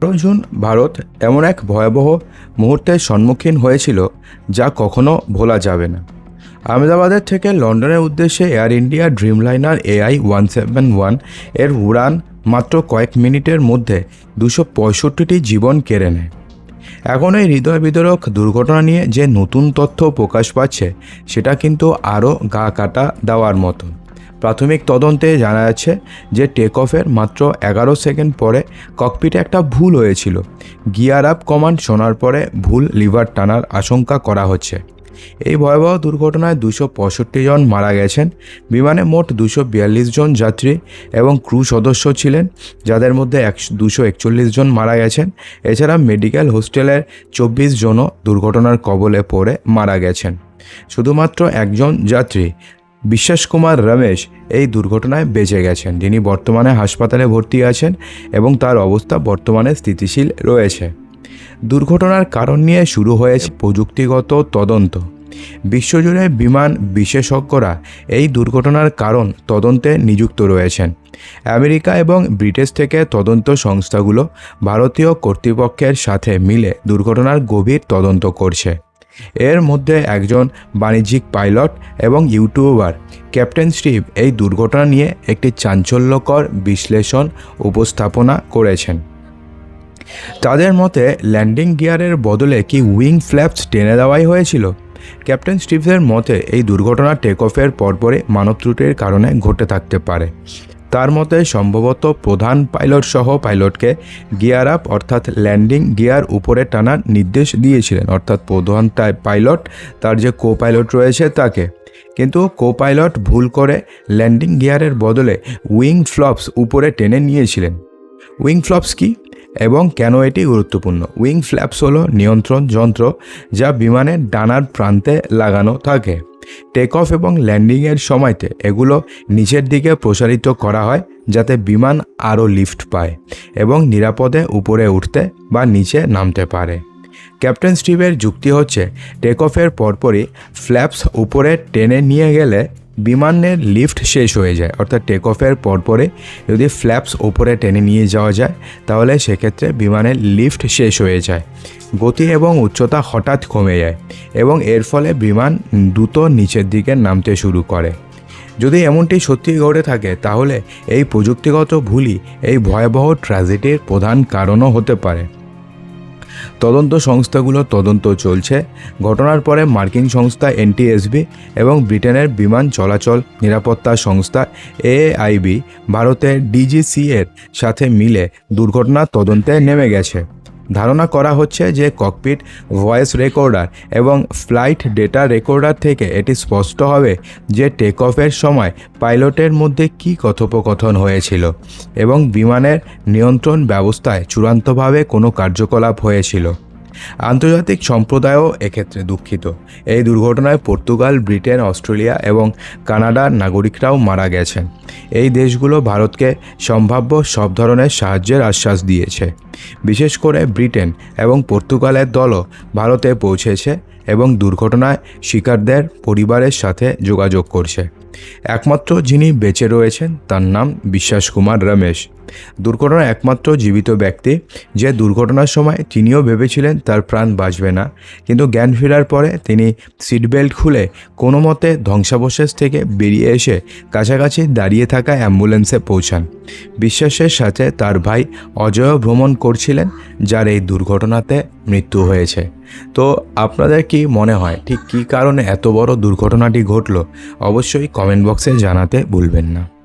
পনেরো জুন ভারত এমন এক ভয়াবহ মুহূর্তের সম্মুখীন হয়েছিল যা কখনো ভোলা যাবে না। আহমেদাবাদের থেকে লন্ডনের উদ্দেশ্যে Air India Dreamliner AI one seven ওয়ানের উড়ান মাত্র কয়েক মিনিটের মধ্যে দুশো পঁয়ষট্টিটি জীবন কেড়ে নেয়। এখন এই হৃদয় বিতরক দুর্ঘটনা নিয়ে যে নতুন তথ্য প্রকাশ পাচ্ছে, সেটা কিন্তু আরও গা কাটা দেওয়ার মতো। প্রাথমিক তদন্তে জানা যাচ্ছে যে টেক অফের মাত্র এগারো সেকেন্ড পরে ককপিটে একটা ভুল হয়েছিল। গিয়ার আপ কমান্ড শোনার পরে ভুল লিভার টানার আশঙ্কা করা হচ্ছে। এই ভয়াবহ দুর্ঘটনায় দুশো পঁয়ষট্টি জন মারা গেছেন। বিমানে মোট দুশো বিয়াল্লিশ জন যাত্রী এবং ক্রু সদস্য ছিলেন, যাদের মধ্যে এক, দুশো একচল্লিশ জন মারা গেছেন। এছাড়া মেডিকেল হোস্টেলের চব্বিশ জনও দুর্ঘটনার কবলে পড়ে মারা গেছেন। শুধুমাত্র একজন যাত্রী বিশ্বাস কুমার রমেশ এই দুর্ঘটনায় বেঁচে গেছেন। যিনি বর্তমানে হাসপাতালে ভর্তি আছেন এবং তার অবস্থা বর্তমানে স্থিতিশীল রয়েছে। দুর্ঘটনার কারণ নিয়ে শুরু হয়েছে প্রযুক্তিগত তদন্ত। বিশ্বজুড়ে বিমান বিশেষজ্ঞরা এই দুর্ঘটনার কারণ তদন্তে নিযুক্ত রয়েছেন। আমেরিকা এবং ব্রিটিশ থেকে তদন্ত সংস্থাগুলো ভারতীয় কর্তৃপক্ষের সাথে মিলে দুর্ঘটনার গভীর তদন্ত করছে। এর মধ্যে একজন বাণিজ্যিক পাইলট এবং ইউটিউবার। ক্যাপ্টেন স্টিভ এই দুর্ঘটনা নিয়ে একটি চাঞ্চল্যকর বিশ্লেষণ উপস্থাপনা করেছেন। তাদের মতে, ল্যান্ডিং গিয়ারের বদলে কি উইং ফ্ল্যাপস টেনে দেওয়াই হয়েছিল? ক্যাপ্টেন স্টিভসের মতে, এই দুর্ঘটনা টেক অফের পরপরে মানব ত্রুটির কারণে ঘটে থাকতে পারে। তার মতে সম্ভবত প্রধান পাইলট সহ পাইলটকে গিয়ার আপ, অর্থাৎ ল্যান্ডিং গিয়ার উপরে টানার নির্দেশ দিয়েছিলেন। অর্থাৎ প্রধান পাইলট, তার যে কো পাইলট রয়েছে তাকে। কিন্তু কো পাইলট ভুল করে ল্যান্ডিং গিয়ারের বদলে উইং ফ্লপস উপরে টেনে নিয়েছিলেন। উইং ফ্লপস কি? এবং কেন এটি গুরুত্বপূর্ণ? উইং ফ্ল্যাপস হলো নিয়ন্ত্রণ যন্ত্র যা বিমানের ডানার প্রান্তে লাগানো থাকে। টেক অফ এবং ল্যান্ডিংয়ের সময়তে এগুলো নিচের দিকে প্রসারিত করা হয় যাতে বিমান আরও লিফট পায় এবং নিরাপদে উপরে উঠতে বা নিচে নামতে পারে। ক্যাপ্টেন স্টিভের যুক্তি হচ্ছে টেক অফের পরপরই ফ্ল্যাপস উপরে টেনে নিয়ে গেলে বিমানের লিফট শেষ হয়ে যায়, অর্থাৎ টেক অফের পরপরে যদি ফ্ল্যাপস ওপরে টেনে নিয়ে যাওয়া যায়, তাহলে সেক্ষেত্রে বিমানের লিফট শেষ হয়ে যায়। গতি এবং উচ্চতা হঠাৎ কমে যায় এবং এর ফলে বিমান দ্রুত নিচের দিকে নামতে শুরু করে। যদি এমনটি সত্যি ঘটে থাকে, তাহলে এই প্রযুক্তিগত ভুলই এই ভয়াবহ ট্র্যাজেডির প্রধান কারণও হতে পারে। তদন্ত সংস্থাগুলো তদন্ত চলছে। ঘটনার পরে মার্কিন সংস্থা এনটিএসবি এবং ব্রিটেনের বিমান চলাচল নিরাপত্তা সংস্থা এআইবি ভারতের ডিজিসিএর সাথে মিলে দুর্ঘটনা তদন্তে নেমে গেছে। ধারণা করা হচ্ছে যে ককপিট ভয়েস রেকর্ডার এবং ফ্লাইট ডেটা রেকর্ডার থেকে এটি স্পষ্ট হবে যে টেক অফের সময় পাইলটের মধ্যে কি কথোপকথন হয়েছিল এবং বিমানের নিয়ন্ত্রণ ব্যবস্থায় চূড়ান্তভাবে কোনো কার্যকলাপ হয়েছিল। আন্তর্জাতিক সম্প্রদায়ও এক্ষেত্রে দুঃখিত। এই দুর্ঘটনায় পর্তুগাল, ব্রিটেন, অস্ট্রেলিয়া এবং কানাডার নাগরিকরাও মারা গেছেন। এই দেশগুলো ভারতকে সম্ভাব্য সব ধরনের সাহায্যের আশ্বাস দিয়েছে। বিশেষ করে ব্রিটেন এবং পর্তুগালের দলও ভারতে পৌঁছেছে এবং দুর্ঘটনায় শিকারদের পরিবারের সাথে যোগাযোগ করছে। একমাত্র যিনি বেঁচে রয়েছেন তার নাম বিশ্বাস কুমার রমেশ। দুর্ঘটনার একমাত্র জীবিত ব্যক্তি। যে দুর্ঘটনার সময় তিনিও ভেবেছিলেন তার প্রাণ বাঁচবে না। কিন্তু জ্ঞান ফেরার পরে তিনি সিটবেল্ট খুলে কোনো মতে ধ্বংসাবশেষ থেকে বেরিয়ে এসে কাছাকাছি দাঁড়িয়ে থাকা অ্যাম্বুলেন্সে পৌঁছান। বিশ্বাসের সাথে তার ভাই অজয় ভ্রমণ করছিলেন, যার এই দুর্ঘটনাতে মৃত্যু হয়েছে। তো আপনাদের কি মনে হয়, ঠিক কী কারণে এত বড় দুর্ঘটনাটি ঘটলো? অবশ্যই কমেন্ট বক্সে জানাতে ভুলবেন না।